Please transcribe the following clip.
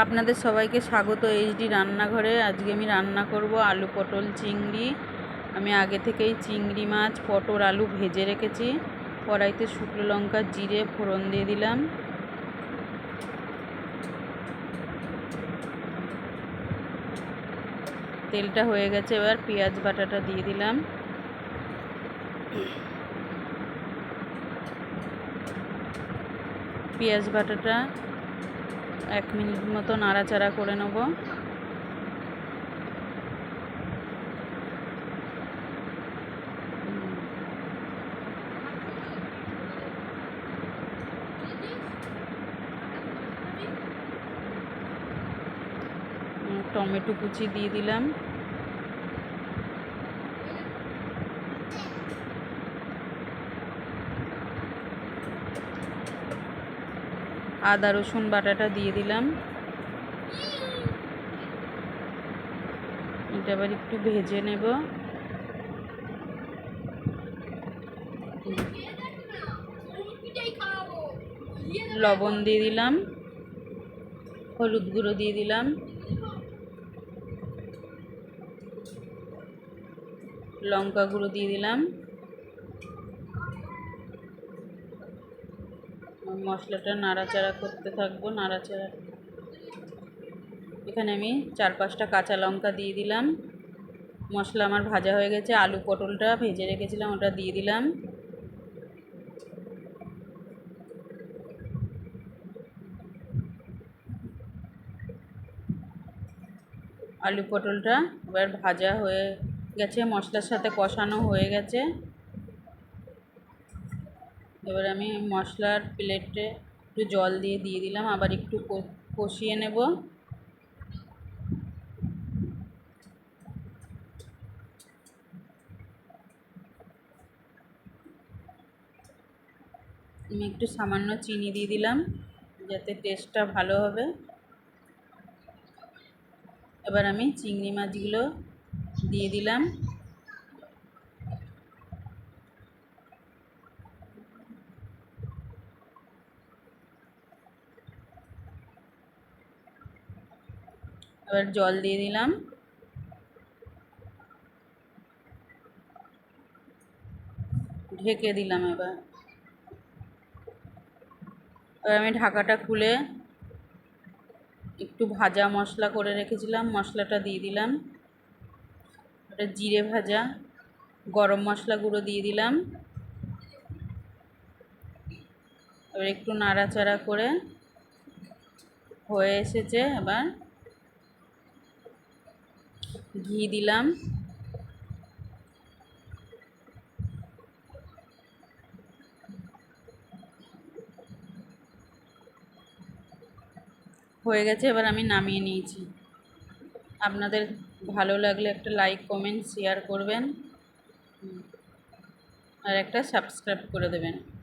আপনাদের সবাইকে স্বাগত এইচডি রান্নাঘরে। আজকে আমি রান্না করব আলু পটল চিংড়ি। আমি আগে থেকেই চিংড়ি মাছ, পটল, আলু ভেজে রেখেছি। কড়াইতে শুকনো লঙ্কা, জিরে, ফোড়ন দিয়ে দিলাম। তেলটা হয়ে গেছে, এবার পেঁয়াজ বাটাটা দিয়ে দিলাম। পেঁয়াজ বাটাটা এক মিনিট মতো নাড়াচাড়া করে নেব। টমেটো কুচি দিয়ে দিলাম। আদা, রসুন বাটাটা দিয়ে দিলাম। এটা আবার একটু ভেজে নেব। লবণ দিয়ে দিলাম। হলুদ গুঁড়ো দিয়ে দিলাম। লঙ্কা গুঁড়ো দিয়ে দিলাম। মশলাটা নাড়াচাড়া করতে থাকব, নাড়াচাড়া। এখানে আমি চার পাঁচটা কাঁচা লঙ্কা দিয়ে দিলাম। মশলা আমার ভাজা হয়ে গেছে, আলু পটলটা ভেজে রেখেছিলাম, ওটা দিয়ে দিলাম। আলু পটলটা এবার ভাজা হয়ে গেছে, মশলার সাথে কষানো হয়ে গেছে। এবার আমি মশলার প্লেটে একটু জল দিয়ে দিয়ে দিলাম, আবার একটু কষিয়ে নেব। আমি একটু সামান্য চিনি দিয়ে দিলাম, যাতে টেস্টটা ভালো হবে। এবার আমি চিংড়ি মাছগুলো দিয়ে দিলাম। এবার জল দিয়ে দিলাম। ঢেকে দিলাম এবার। এবার আমি ঢাকাটা খুলে একটু ভাজা মশলা করে রেখেছিলাম, মশলাটা দিয়ে দিলাম। ওটা জিরে ভাজা, গরম মশলা গুঁড়ো দিয়ে দিলাম। এবার একটু নাড়াচাড়া করে হয়ে এসেছে এবার ঘি দিলাম। হয়ে গেছে, এবার আমি নামিয়ে নিয়েছি। আপনাদের ভালো লাগলে একটা লাইক কমেন্ট শেয়ার করবেন। আর একটা সাবস্ক্রাইব করে দেবেন।